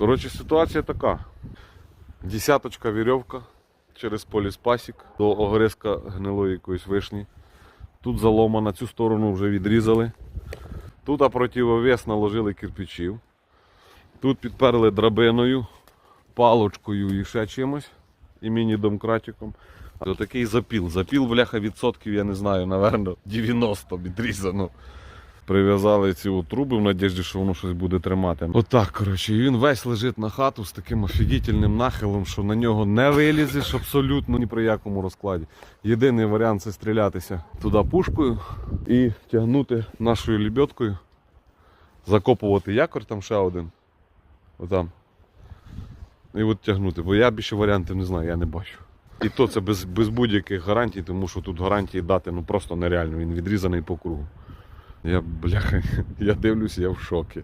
Коротше, ситуація така. Десяточка вірьовка через поліспасік до огризка гнилої якоїсь вишні. Тут заломана, цю сторону вже відрізали. Тут противовес наложили кирпичів. Тут підперли драбиною, палочкою і ще чимось, і міні-домкратиком. А такий запіл. Запіл, бляха, відсотків, я не знаю, напевно, 90 відрізано. Прив'язали ці труби в надіжді, що воно щось буде тримати. Отак, коротше, і він весь лежить на хату з таким офігітельним нахилом, що на нього не вилізеш абсолютно ні при якому розкладі. Єдиний варіант це стрілятися туди пушкою і тягнути нашою лебедкою, закопувати якорь там ще один. Отам. І от тягнути. Бо я більше варіантів не знаю, я не бачу. І то це без, без будь-яких гарантій, тому що тут гарантії дати ну просто нереально. Він відрізаний по кругу. Я, бляха, я дивлюся, я в шокі.